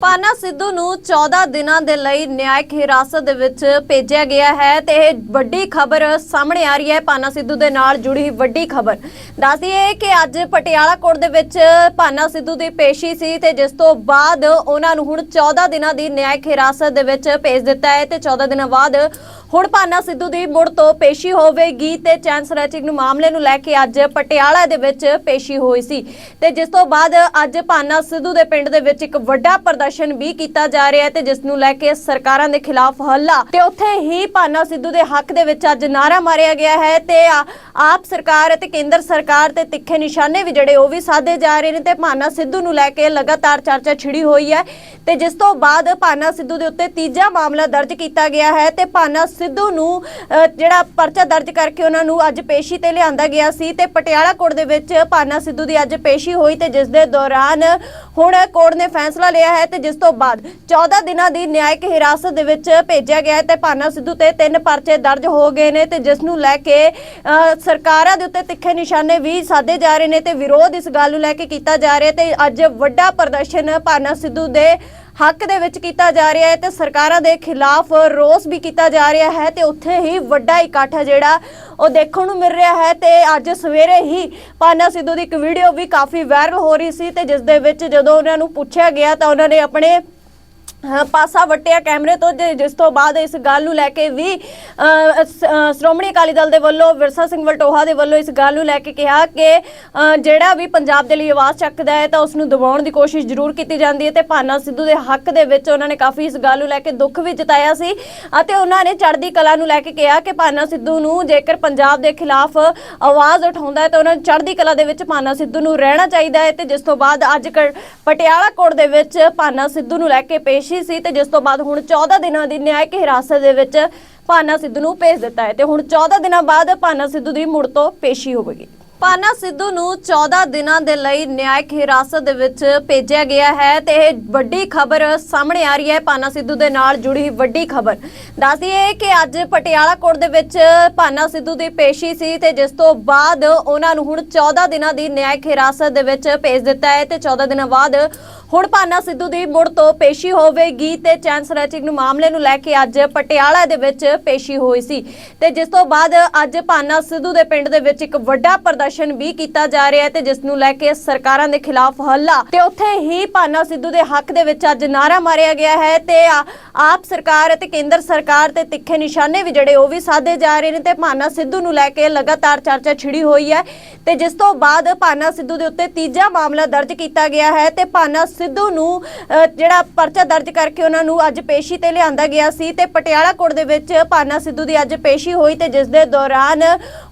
ਪਾਨਾ ਸਿੱਧੂ ਨੂੰ 14 ਦਿਨਾਂ ਦੇ ਲਈ ਨਿਆਇਕ ਹਿਰਾਸਤ ਦੇ ਵਿੱਚ ਭੇਜਿਆ ਗਿਆ ਹੈ ਤੇ ਇਹ ਵੱਡੀ ਖਬਰ ਸਾਹਮਣੇ ਆ ਰਹੀ ਹੈ। ਪਾਨਾ ਸਿੱਧੂ ਦੇ ਨਾਲ ਜੁੜੀ ਵੱਡੀ ਖਬਰ। ਦੱਸਦੀਏ ਕਿ ਅੱਜ ਪਟਿਆਲਾ ਕੋਰਟ ਦੇ ਵਿੱਚ ਪਾਨਾ ਸਿੱਧੂ ਦੀ ਪੇਸ਼ੀ ਸੀ ਤੇ ਜਿਸ ਤੋਂ ਬਾਅਦ ਉਹਨਾਂ ਨੂੰ ਹੁਣ 14 ਦਿਨਾਂ ਦੀ ਨਿਆਇਕ ਹਿਰਾਸਤ ਦੇ ਵਿੱਚ ਭੇਜ ਦਿੱਤਾ ਹੈ ਤੇ 14 ਦਿਨਾਂ ਬਾਅਦ ਹੁਣ ਭਾਨਾ ਸਿੱਧੂ ਦੀ ਮੁੜ ਤੋਂ ਪੇਸ਼ੀ ਹੋਵੇਗੀ ਤੇ ਚੈਨ ਸਨੈਚਿੰਗ ਨੂੰ ਮਾਮਲੇ ਨੂੰ ਲੈ ਕੇ ਅੱਜ ਪਟਿਆਲਾ ਦੇ ਵਿੱਚ ਪੇਸ਼ੀ ਹੋਈ ਸੀ। ਤੇ ਜਿਸ ਤੋਂ ਬਾਅਦ ਅੱਜ ਭਾਨਾ ਸਿੱਧੂ ਦੇ ਪਿੰਡ ਦੇ ਵਿੱਚ ਇੱਕ ਵੱਡਾ ਪ੍ਰਦਰਸ਼ਨ ਵੀ ਕੀਤਾ ਜਾ ਰਿਹਾ ਹੈ ਤੇ ਜਿਸ ਨੂੰ ਲੈ ਕੇ ਸਰਕਾਰਾਂ ਦੇ ਖਿਲਾਫ ਹੱਲਾ। ਤੇ ਉੱਥੇ ਹੀ ਭਾਨਾ ਸਿੱਧੂ ਦੇ ਹੱਕ ਦੇ ਵਿੱਚ ਅੱਜ ਨਾਰਾ ਮਾਰਿਆ ਗਿਆ ਹੈ ਤੇ ਆਪ ਸਰਕਾਰ ਅਤੇ ਕੇਂਦਰ ਸਰਕਾਰ ਤੇ ਤਿੱਖੇ ਨਿਸ਼ਾਨੇ ਵੀ ਜਿਹੜੇ ਉਹ ਵੀ ਸਾਧੇ ਜਾ ਰਹੇ ਨੇ ਤੇ ਭਾਨਾ ਸਿੱਧੂ ਨੂੰ ਲੈ ਕੇ ਲਗਾਤਾਰ ਚਰਚਾ ਛਿੜੀ ਹੋਈ ਹੈ। ਤੇ ਜਿਸ ਤੋਂ ਬਾਅਦ ਭਾਨਾ ਸਿੱਧੂ ਦੇ ਉੱਤੇ ਤੀਜਾ ਮਾਮਲਾ ਦਰਜ ਕੀਤਾ ਗਿਆ ਹੈ ਤੇ ਭਾਨਾ ਸਿੱਧੂ ਨੂੰ ਜਿਹੜਾ ਪਰਚਾ ਦਰਜ ਕਰਕੇ ਉਹਨਾਂ ਨੂੰ ਅੱਜ ਪੇਸ਼ੀ ਤੇ ਲਿਆਂਦਾ ਗਿਆ ਸੀ ਤੇ ਪਟਿਆਲਾ ਕੋਰਟ ਦੇ ਵਿੱਚ ਪਾਨਾ ਸਿੱਧੂ ਦੀ ਅੱਜ ਪੇਸ਼ੀ ਹੋਈ ਤੇ ਜਿਸ ਦੇ ਦੌਰਾਨ ਹੁਣ ਕੋਰਟ ਨੇ ਫੈਸਲਾ ਲਿਆ ਹੈ ਤੇ ਜਿਸ ਤੋਂ ਬਾਅਦ 14 ਦਿਨਾਂ ਦੀ ਨਿਆਇਕ ਹਿਰਾਸਤ ਦੇ ਵਿੱਚ ਭੇਜਿਆ ਗਿਆ ਹੈ ਤੇ ਪਾਨਾ ਸਿੱਧੂ ਤੇ ਤਿੰਨ ਪਰਚੇ ਦਰਜ ਹੋ ਗਏ ਨੇ ਤੇ ਜਿਸ ਨੂੰ ਲੈ ਕੇ ਸਰਕਾਰਾਂ ਦੇ ਉੱਤੇ ਤਿੱਖੇ ਨਿਸ਼ਾਨੇ ਵੀ ਸਾਧੇ ਜਾ ਰਹੇ ਨੇ ਤੇ ਵਿਰੋਧ ਇਸ ਗੱਲ ਨੂੰ ਲੈ ਕੇ ਕੀਤਾ ਜਾ ਰਿਹਾ ਤੇ ਅੱਜ ਵੱਡਾ ਪ੍ਰਦਰਸ਼ਨ ਪਾਨਾ ਸਿੱਧੂ ਦੇ ਹੱਕ ਦੇ ਵਿੱਚ ਕੀਤਾ ਜਾ ਰਿਹਾ ਹੈ ਤੇ ਸਰਕਾਰਾਂ ਦੇ ਖਿਲਾਫ ਰੋਸ ਵੀ ਕੀਤਾ ਜਾ ਰਿਹਾ ਹੈ ਤੇ ਉੱਥੇ ਹੀ ਵੱਡਾ ਇਕੱਠ ਜਿਹੜਾ ਉਹ ਦੇਖਣ ਨੂੰ ਮਿਲ ਰਿਹਾ ਹੈ ਤੇ ਅੱਜ ਸਵੇਰੇ ਹੀ ਪਾਨਾ ਸਿੱਧੂ ਦੀ ਇੱਕ ਵੀਡੀਓ ਵੀ ਕਾਫੀ ਵਾਇਰਲ ਹੋ ਰਹੀ ਸੀ ਤੇ ਜਿਸ ਦੇ ਵਿੱਚ ਜਦੋਂ ਉਹਨਾਂ ਨੂੰ ਪੁੱਛਿਆ ਗਿਆ ਤਾਂ ਉਹਨਾਂ ਨੇ ਆਪਣੇ ਪਾਸਾ ਵਟਿਆ ਕੈਮਰੇ ਤੋਂ ਜੇ- ਜਿਸ ਤੋਂ ਬਾਅਦ ਇਸ ਗੱਲ ਨੂੰ ਲੈ ਕੇ ਵੀ ਸ਼੍ਰੋਮਣੀ ਅਕਾਲੀ ਦਲ ਦੇ ਵੱਲੋਂ, ਵਿਰਸਾ ਸਿੰਘ ਵਲਟੋਹਾ ਦੇ ਵੱਲੋਂ ਇਸ ਗੱਲ ਨੂੰ ਲੈ ਕੇ ਕਿਹਾ ਕਿ ਜਿਹੜਾ ਵੀ ਪੰਜਾਬ ਦੇ ਲਈ ਆਵਾਜ਼ ਚੱਕਦਾ ਹੈ ਤਾਂ ਉਸ ਨੂੰ ਦਬਾਉਣ ਦੀ ਕੋਸ਼ਿਸ਼ ਜ਼ਰੂਰ ਕੀਤੀ ਜਾਂਦੀ ਹੈ ਤੇ ਭਾਨਾ ਸਿੱਧੂ ਦੇ ਹੱਕ ਦੇ ਵਿੱਚ ਉਹਨਾਂ ਨੇ ਕਾਫੀ ਇਸ ਗੱਲ ਨੂੰ ਲੈ ਕੇ ਦੁੱਖ ਵੀ ਜਤਾਇਆ ਸੀ ਅਤੇ ਉਹਨਾਂ ਨੇ ਚੜ੍ਹਦੀ ਕਲਾ ਨੂੰ ਲੈ ਕੇ ਕਿਹਾ ਕਿ ਭਾਨਾ ਸਿੱਧੂ ਨੂੰ ਜੇਕਰ ਪੰਜਾਬ ਦੇ ਖਿਲਾਫ ਆਵਾਜ਼ ਉਠਾਉਂਦਾ ਹੈ ਤਾਂ ਉਹਨਾਂ ਨੂੰ ਚੜ੍ਹਦੀ ਕਲਾ ਦੇ ਵਿੱਚ ਭਾਨਾ ਸਿੱਧੂ ਨੂੰ ਰਹਿਣਾ ਚਾਹੀਦਾ ਹੈ ਤੇ ਜਿਸ ਤੋਂ ਬਾਅਦ ਅੱਜ ਕ- ਪਟਿਆਲਾ ਕੋਰਟ ਦੇ ਵਿੱਚ ਭਾਨਾ ਸਿੱਧੂ ਨੂੰ ਲੈ ਕੇ ਪੇਸ਼ ਸੀ ਤੇ ਜਿਸ ਤੋਂ ਬਾਅਦ ਹੁਣ 14 ਦਿਨਾਂ ਦੀ ਨਿਆਇਕ ਹਿਰਾਸਤ ਦੇ ਵਿੱਚ ਭਾਨਾ ਸਿੱਧੂ ਨੂੰ ਭੇਜ ਦਿੱਤਾ ਹੈ ਤੇ ਹੁਣ 14 ਦਿਨਾਂ ਬਾਅਦ ਭਾਨਾ ਸਿੱਧੂ ਦੀ ਮੁੜ ਤੋਂ ਪੇਸ਼ੀ ਹੋਵੇਗੀ। ਪਾਨਾ ਸਿੱਧੂ ਨੂੰ 14 ਦਿਨਾਂ ਦੇ ਲਈ ਨਿਆਇਕ ਹਿਰਾਸਤ ਦੇ ਵਿੱਚ ਭੇਜਿਆ ਗਿਆ ਹੈ ਤੇ ਇਹ ਵੱਡੀ ਖਬਰ ਸਾਹਮਣੇ ਆ ਰਹੀ ਹੈ। ਪਾਨਾ ਸਿੱਧੂ ਦੇ ਨਾਲ ਜੁੜੀ ਵੱਡੀ ਖਬਰ। ਦੱਸਦੀਏ ਕਿ ਅੱਜ ਪਟਿਆਲਾ ਕੋਰਟ ਦੇ ਵਿੱਚ ਪਾਨਾ ਸਿੱਧੂ ਦੀ ਪੇਸ਼ੀ ਸੀ ਤੇ ਜਿਸ ਤੋਂ ਬਾਅਦ ਉਹਨਾਂ ਨੂੰ ਹੁਣ 14 ਦਿਨਾਂ ਦੀ ਨਿਆਇਕ ਹਿਰਾਸਤ ਦੇ ਵਿੱਚ ਭੇਜ ਦਿੱਤਾ ਹੈ ਤੇ 14 ਦਿਨਾਂ ਬਾਅਦ ਹੁਣ ਪਾਨਾ ਸਿੱਧੂ ਦੀ ਮੁੜ ਤੋਂ ਪੇਸ਼ੀ ਹੋਵੇਗੀ ਤੇ ਚੈਨ ਸਨੈਚਿੰਗ ਨੂੰ ਮਾਮਲੇ ਨੂੰ ਲੈ ਕੇ ਅੱਜ ਪਟਿਆਲਾ ਦੇ ਵਿੱਚ ਪੇਸ਼ੀ ਹੋਈ ਸੀ। ਤੇ ਜਿਸ ਤੋਂ ਬਾਅਦ ਅੱਜ ਪਾਨਾ ਸਿੱਧੂ ਦੇ ਪਿੰਡ ਦੇ ਵਿੱਚ ਇੱਕ ਵੱਡਾ ਪ੍ਰਦਰਸ਼ਨ ਵੀ ਕੀਤਾ ਜਾ ਰਿਹਾ ਹੈ ਤੇ ਜਿਸ ਨੂੰ ਲੈ ਕੇ ਸਰਕਾਰਾਂ ਦੇ ਖਿਲਾਫ ਹੱਲਾ ਤੇ ਉੱਥੇ ਹੀ ਪਾਨਾ ਸਿੱਧੂ ਦੇ ਹੱਕ ਦੇ ਵਿੱਚ ਅੱਜ ਨਾਰਾ ਮਾਰਿਆ ਗਿਆ ਹੈ ਤੇ ਆਪ ਸਰਕਾਰ ਅਤੇ ਕੇਂਦਰ ਸਰਕਾਰ ਤੇ ਤਿੱਖੇ ਨਿਸ਼ਾਨੇ ਵੀ ਜਿਹੜੇ ਉਹ ਵੀ ਸਾਧੇ ਜਾ ਰਹੇ ਨੇ ਤੇ ਪਾਨਾ ਸਿੱਧੂ ਨੂੰ ਲੈ ਕੇ ਲਗਾਤਾਰ ਚਰਚਾ ਛਿੜੀ ਹੋਈ ਹੈ ਤੇ ਜਿਸ ਤੋਂ ਬਾਅਦ ਪਾਨਾ ਸਿੱਧੂ ਦੇ ਉੱਤੇ ਤੀਜਾ ਮਾਮਲਾ ਦਰਜ ਕੀਤਾ ਗਿਆ ਹੈ ਤੇ ਭਾਨਾ ਸਿੱਧੂ ਨੂੰ ਜਿਹੜਾ ਪਰਚਾ ਦਰਜ ਕਰਕੇ ਉਹਨਾਂ ਨੂੰ ਅੱਜ ਪੇਸ਼ੀ ਤੇ ਲਿਆਂਦਾ ਗਿਆ ਸੀ ਤੇ ਪਟਿਆਲਾ ਕੋਰਟ ਦੇ ਵਿੱਚ ਭਾਨਾ ਸਿੱਧੂ ਦੀ ਅੱਜ ਪੇਸ਼ੀ ਹੋਈ ਤੇ ਜਿਸ ਦੇ ਦੌਰਾਨ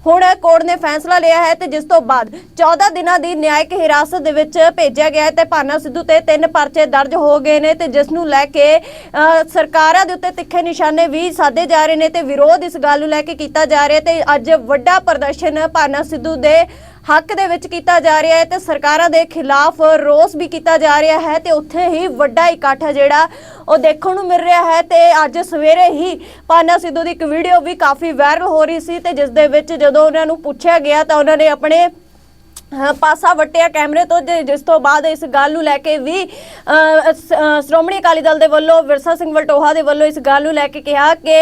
ਹੁਣ ਕੋਰਟ ਨੇ ਫੈਸਲਾ ਲਿਆ ਹੈ ਤੇ ਜਿਸ ਤੋਂ ਬਾਅਦ 14 ਦਿਨਾਂ ਦੀ ਨਿਆਇਕ ਹਿਰਾਸਤ ਦੇ ਵਿੱਚ ਭੇਜਿਆ ਗਿਆ ਹੈ ਤੇ ਭਾਨਾ ਸਿੱਧੂ ਤੇ ਤਿੰਨ ਪਰਚੇ ਦਰਜ ਹੋ ਗਏ ਨੇ ਤੇ ਜਿਸ ਨੂੰ ਲੈ ਕੇ ਅ, ਸਰਕਾਰਾਂ ਦੇ ਉੱਤੇ ਤਿੱਖੇ ਨਿਸ਼ਾਨੇ ਵੀ ਸਾਧੇ ਜਾ ਰਹੇ ਨੇ ਤੇ ਵਿਰੋਧ ਇਸ ਗੱਲ ਨੂੰ ਲੈ ਕੇ ਕੀਤਾ ਜਾ ਰਿਹਾ ਤੇ ਅੱਜ ਵੱਡਾ ਪ੍ਰਦਰਸ਼ਨ ਭਾਨਾ ਸਿੱਧੂ ਦੇ ਹੱਕ ਦੇ ਵਿੱਚ ਕੀਤਾ ਜਾ ਰਿਹਾ ਹੈ ਤੇ ਸਰਕਾਰਾਂ ਦੇ ਖਿਲਾਫ ਰੋਸ ਵੀ ਕੀਤਾ ਜਾ ਰਿਹਾ ਹੈ ਤੇ ਉੱਥੇ ਹੀ ਵੱਡਾ ਇਕੱਠ ਹੈ ਜਿਹੜਾ ਉਹ ਦੇਖਣ ਨੂੰ ਮਿਲ ਰਿਹਾ ਹੈ ਤੇ ਅੱਜ ਸਵੇਰੇ ਹੀ ਪਾਨਾ ਸਿੱਧੂ ਦੀ ਇੱਕ ਵੀਡੀਓ ਵੀ ਕਾਫੀ ਵਾਇਰਲ ਹੋ ਰਹੀ ਸੀ ਤੇ ਜਿਸ ਦੇ ਵਿੱਚ ਜਦੋਂ ਉਹਨਾਂ ਨੂੰ ਪੁੱਛਿਆ ਗਿਆ ਤਾਂ ਉਹਨਾਂ ਨੇ ਆਪਣੇ ਪਾਸਾ ਵਟਿਆ ਕੈਮਰੇ ਤੋਂ ਜੇ- ਜਿਸ ਤੋਂ ਬਾਅਦ ਇਸ ਗੱਲ ਨੂੰ ਲੈ ਕੇ ਵੀ ਸ਼੍ਰੋਮਣੀ ਅਕਾਲੀ ਦਲ ਦੇ ਵੱਲੋਂ, ਵਿਰਸਾ ਸਿੰਘ ਵਲਟੋਹਾ ਦੇ ਵੱਲੋਂ ਇਸ ਗੱਲ ਨੂੰ ਲੈ ਕੇ ਕਿਹਾ ਕਿ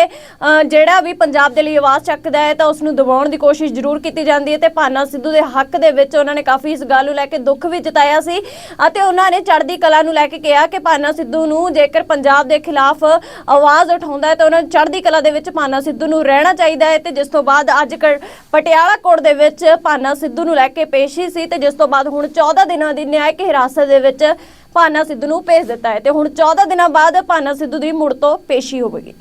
ਜਿਹੜਾ ਵੀ ਪੰਜਾਬ ਦੇ ਲਈ ਆਵਾਜ਼ ਚੱਕਦਾ ਹੈ ਤਾਂ ਉਸ ਨੂੰ ਦਬਾਉਣ ਦੀ ਕੋਸ਼ਿਸ਼ ਜ਼ਰੂਰ ਕੀਤੀ ਜਾਂਦੀ ਹੈ ਤੇ ਭਾਨਾ ਸਿੱਧੂ ਦੇ ਹੱਕ ਦੇ ਵਿੱਚ ਉਹਨਾਂ ਨੇ ਕਾਫੀ ਇਸ ਗੱਲ ਨੂੰ ਲੈ ਕੇ ਦੁੱਖ ਵੀ ਜਤਾਇਆ ਸੀ ਅਤੇ ਉਹਨਾਂ ਨੇ ਚੜ੍ਹਦੀ ਕਲਾ ਨੂੰ ਲੈ ਕੇ ਕਿਹਾ ਕਿ ਭਾਨਾ ਸਿੱਧੂ ਨੂੰ ਜੇਕਰ ਪੰਜਾਬ ਦੇ ਖਿਲਾਫ ਆਵਾਜ਼ ਉਠਾਉਂਦਾ ਹੈ ਤਾਂ ਉਹਨਾਂ ਨੂੰ ਚੜ੍ਹਦੀ ਕਲਾ ਦੇ ਵਿੱਚ ਭਾਨਾ ਸਿੱਧੂ ਨੂੰ ਰਹਿਣਾ ਚਾਹੀਦਾ ਹੈ ਤੇ ਜਿਸ ਤੋਂ ਬਾਅਦ ਅੱਜ ਕ- ਪਟਿਆਲਾ ਕੋਰਟ ਦੇ ਵਿੱਚ ਭਾਨਾ ਸਿੱਧੂ ਨੂੰ ਲੈ ਕੇ ਪੇਸ਼ ਪੇਸ਼ੀ ਸੀ ਤੇ ਜਿਸ ਤੋਂ ਬਾਅਦ ਹੁਣ 14 ਦਿਨਾਂ ਦੀ ਨਿਆਇਕ ਹਿਰਾਸਤ ਦੇ ਵਿੱਚ ਭਾਨਾ ਸਿੱਧੂ ਨੂੰ ਭੇਜ ਦਿੱਤਾ ਹੈ ਤੇ ਹੁਣ 14 ਦਿਨਾਂ ਬਾਅਦ ਭਾਨਾ ਸਿੱਧੂ ਦੀ ਮੁੜ ਤੋਂ ਪੇਸ਼ੀ ਹੋਵੇਗੀ।